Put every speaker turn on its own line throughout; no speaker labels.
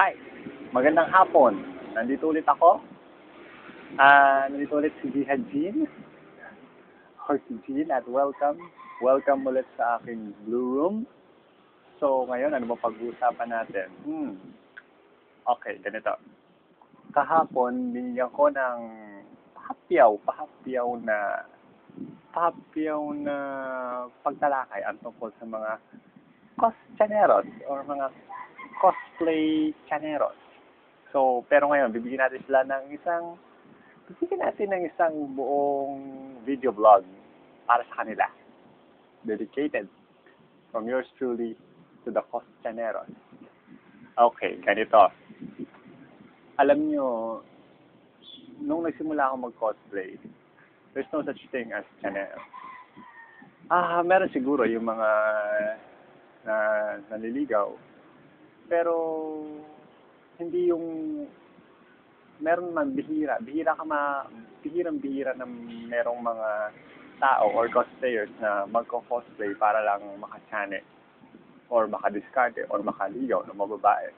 Hi! Magandang hapon. Nandito ulit ako. Ah, nandito ulit si Jihad Jean. Or si Jean at welcome. Welcome ulit sa aking Blue Room. So, ngayon, ano ba pag-uusapan natin? Hmm. Okay, ganito. Kahapon, binigyan ko ng pahapyaw, pahapyaw na pahapyaw na pagtalakay ang tungkol sa mga coschaneros or mga cosplay chaneros. So, pero ngayon, bibigyan natin sila ng isang, bibigyan natin ng isang buong video vlog para sa kanila. Dedicated from yours truly to the coschaneros. Okay, ganito. Alam nyo, nung nagsimula ako mag-cosplay, there's no such thing as chanero. Ah, meron siguro yung mga na naliligaw. Pero hindi yung meron man bihira, bihira ka ma bihirang bihira na merong mga tao or cosplayers na magko-cosplay para lang makachane or makadiskarte or makaligaw ng mga babae.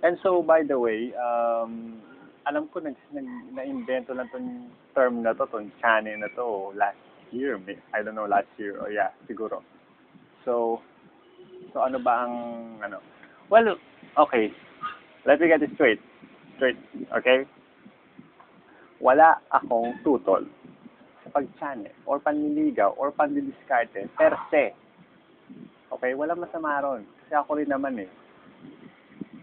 And so, by the way, um, alam ko nag, nag, na-invento lang tong term na to, tong chane na to last year. I don't know, last year. Or yeah, siguro. So, so ano ba ang, ano? Well, okay. Let me get it straight. Straight, okay? Wala akong tutol sa pagchane or panliligaw or pandidiskarte per se. Okay? Wala masama ron. Kasi ako rin naman eh.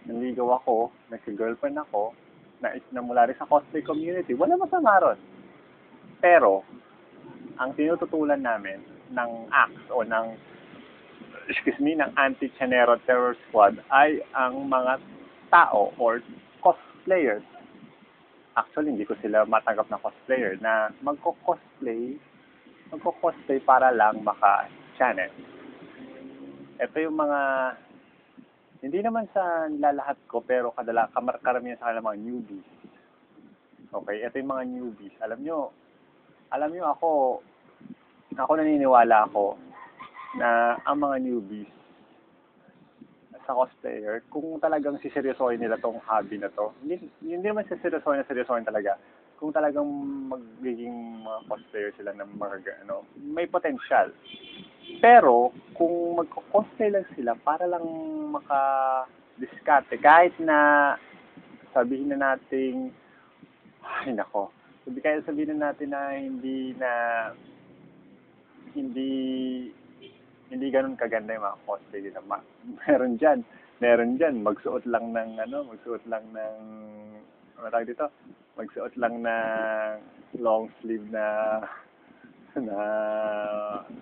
Nanligaw ako, nagka-girlfriend ako, na mula rin sa cosplay community. Wala masama ron. Pero, ang tinututulan namin ng acts o ng excuse me, ng Anti-Chanero Terror Squad ay ang mga tao or cosplayers. Actually, hindi ko sila matanggap na cosplayer na magko-cosplay magko-cosplay para lang maka-channel. Ito yung mga hindi naman sa lalahat ko pero kadala kamar karamihan sa kanila mga newbies. Okay, ito yung mga newbies. Alam nyo, alam nyo ako, ako naniniwala ako na ang mga newbies sa cosplayer, kung talagang siseryosohin nila tong hobby na to, hindi, hindi naman siseryosohin na seryosohin talaga. Kung talagang magiging mga cosplayer sila ng mga, ano, may potential. Pero, kung magko-cosplay lang sila para lang maka-discarte, kahit na sabihin na nating, ay nako, sabi kaya sabihin na natin na hindi na hindi hindi ganun kaganda yung mga cosplay nila. Ma- meron dyan, meron dyan, magsuot lang ng, ano, magsuot lang ng, ano tawag dito? Magsuot lang ng long sleeve na, na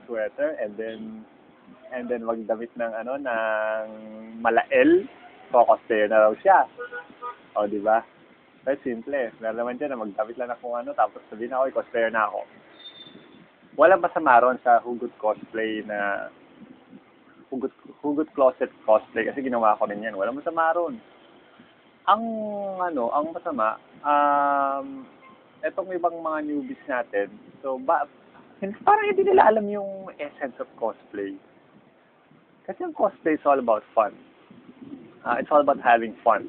sweater and then, and then magdamit ng, ano, ng malael. So, cosplayer na raw siya. O, di ba? Pero simple. Meron naman dyan na magdamit lang ako ano, tapos sabihin ako, cosplayer na ako walang masama ron sa hugot cosplay na hugot hugot closet cosplay kasi ginawa ko rin yan. Walang masama ron. Ang ano, ang masama um etong ibang mga newbies natin. So ba parang hindi nila alam yung essence of cosplay. Kasi ang cosplay is all about fun. Uh, it's all about having fun.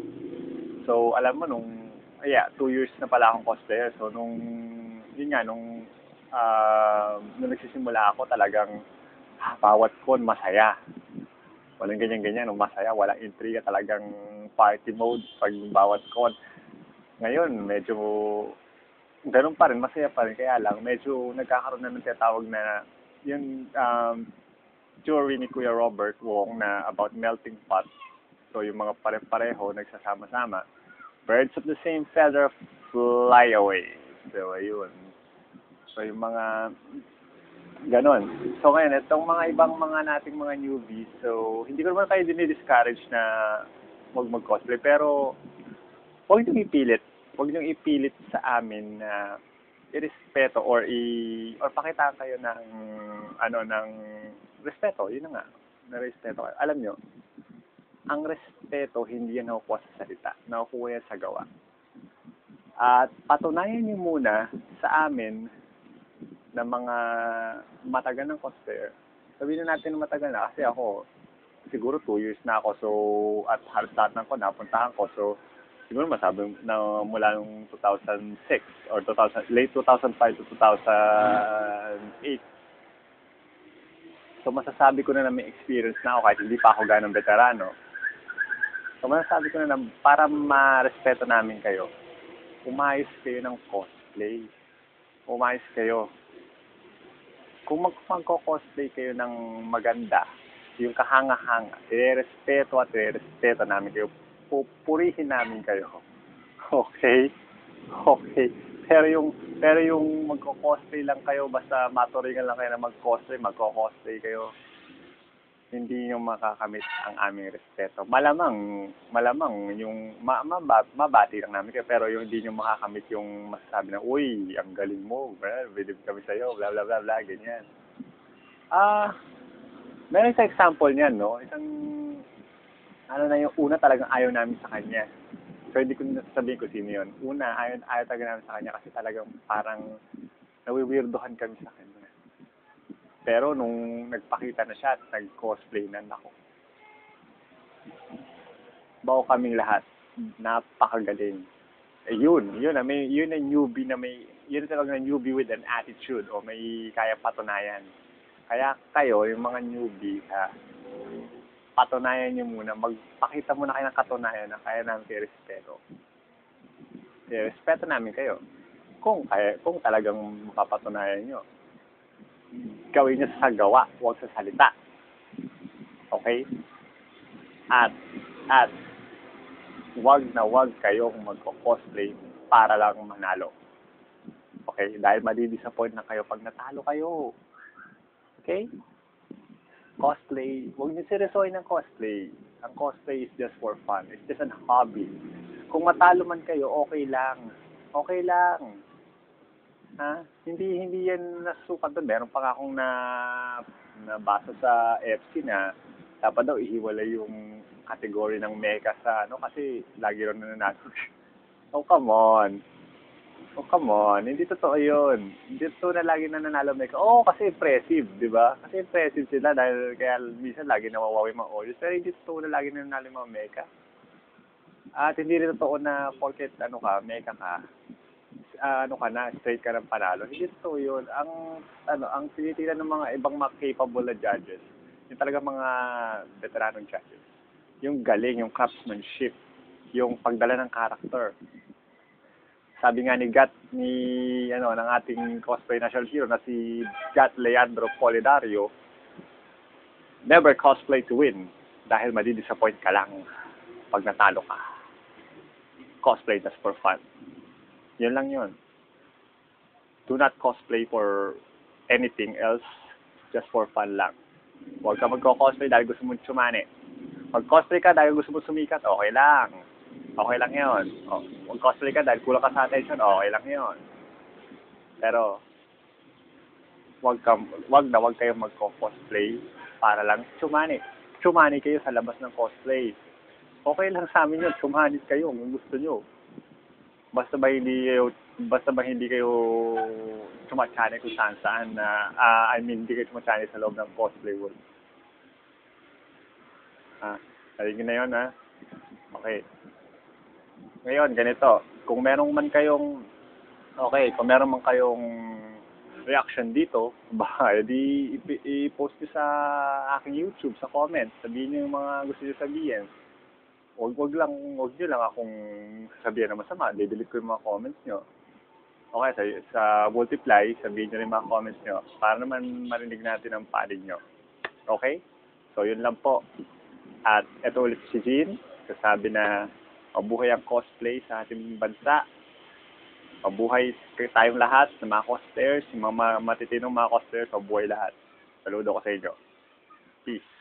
So, alam mo, nung, yeah, two years na pala akong cosplayer. So, nung, yun nga, nung uh, nung nagsisimula ako talagang ah, bawat con masaya. Walang ganyan-ganyan, masaya, walang intriga, talagang party mode pag bawat con. Ngayon, medyo ganun pa rin, masaya pa rin, kaya lang medyo nagkakaroon na ng tinatawag na yung um, theory ni Kuya Robert Wong na about melting pot. So, yung mga pare-pareho, nagsasama-sama. Birds of the same feather fly away. So, ayun. So, yung mga ganon. So, ngayon, itong mga ibang mga nating mga newbies, so, hindi ko naman kayo dinidiscourage na mag mag-cosplay, pero huwag niyong ipilit. Huwag niyong ipilit sa amin na irespeto or i or pakitaan kayo ng ano ng respeto yun na nga na respeto alam nyo ang respeto hindi yan nakukuha sa salita nakukuha yan sa gawa at patunayan niyo muna sa amin na mga matagal ng cosplayer. Sabihin na natin na matagal na kasi ako siguro two years na ako. So, at halos lahat ng ko, napuntahan ko. So, siguro masabi na mula nung 2006 or 2000, late 2005 to 2008. So, masasabi ko na na may experience na ako kahit hindi pa ako ganong veterano. So, masasabi ko na na para ma-respeto namin kayo, umayos kayo ng cosplay. Umayos kayo. Kung mag magko-cosplay kayo ng maganda, yung kahanga-hanga, i-respeto at i-respeto namin kayo. Pupurihin namin kayo. Okay? Okay. Pero yung pero yung magko-cosplay lang kayo, basta maturingan lang kayo na mag-cosplay, magko-cosplay kayo, hindi nyo makakamit ang aming respeto. Malamang, malamang yung ma, maba, mabati lang namin kayo, pero yung hindi nyo makakamit yung masasabi na, uy, ang galing mo, believe kami sa'yo, bla bla bla bla, ganyan. Ah, meron sa example niyan, no? Isang, ano na yung una talagang ayaw namin sa kanya. So, hindi ko na sasabihin ko sino yun. Una, ayaw, ayaw talaga namin sa kanya kasi talagang parang nawiwirdohan kami sa kanya. Pero nung nagpakita na siya at nag-cosplay na, nako. Bao kaming lahat. Napakagaling. Eh, yun, yun, na may, yun na newbie na may, yun talaga na newbie with an attitude o may kaya patunayan. Kaya kayo, yung mga newbie, ha, patunayan nyo muna, magpakita muna kayo ng katunayan na kaya namin kayo respeto. Respeto namin kayo. Kung kaya, kung talagang mapapatunayan nyo, gawin nyo sa gawa, huwag sa salita. Okay? At, at, wag na wag kayong magko-cosplay para lang manalo. Okay? Dahil madidisappoint na kayo pag natalo kayo. Okay? Cosplay, huwag niyo seryosohin ng cosplay. Ang cosplay is just for fun. It's just an hobby. Kung matalo man kayo, okay lang. Okay lang. Ha? Hindi hindi yan nasukat doon. Meron pa nga akong na nabasa sa FC na dapat daw ihiwalay yung category ng mecha sa ano kasi lagi ron nananalo. oh, come on. Oh, come on. Hindi totoo yun. Hindi totoo na lagi nananalo mecha. Oo, oh, kasi impressive, di ba? Kasi impressive sila dahil kaya minsan lagi nawawawi mga audience. Pero hindi totoo na lagi nananalo yung mga mecha. At hindi rin totoo na porket ano ka, mecha ka, uh, ano ka na, straight ka ng panalo. Hindi totoo yun. Ang, ano, ang tinitilan ng mga ibang mga capable na judges, yung talaga mga veteranong judges, yung galing, yung craftsmanship, yung pagdala ng character. Sabi nga ni Gat, ni, ano, ng ating cosplay national hero na si Gat Leandro Polidario, never cosplay to win dahil madidisappoint ka lang pag natalo ka. Cosplay just for fun. Yun lang yun. Do not cosplay for anything else, just for fun lang. Huwag ka magko-cosplay dahil gusto mong sumani. Mag-cosplay ka dahil gusto mong sumikat, okay lang. Okay lang yun. O, mag-cosplay ka dahil kulang ka sa attention, okay lang yun. Pero, wag ka, wag na wag kayong magko-cosplay para lang sumani. Sumani kayo sa labas ng cosplay. Okay lang sa amin yun, sumani kayo kung gusto nyo basta ba hindi basta ba hindi kayo sumatsani kung saan saan na uh, I mean hindi kayo sumatsani sa loob ng cosplay world. Ah, narinig na yun ha. Okay. Ngayon, ganito. Kung meron man kayong okay, kung meron man kayong reaction dito, baka di i-post nyo sa aking YouTube, sa comments. Sabihin nyo yung mga gusto nyo sabihin wag wag lang wag niyo lang akong sabihin na masama, didelete ko yung mga comments niyo. Okay, sa, sa multiply, sabihin niyo rin mga comments niyo para naman marinig natin ang panig niyo. Okay? So, yun lang po. At ito ulit si Jean, sasabi na mabuhay ang cosplay sa ating bansa. Mabuhay tayong lahat ng mga cosplayers, yung mga matitinong mga cosplayers, mabuhay lahat. Saludo ko sa inyo. Peace.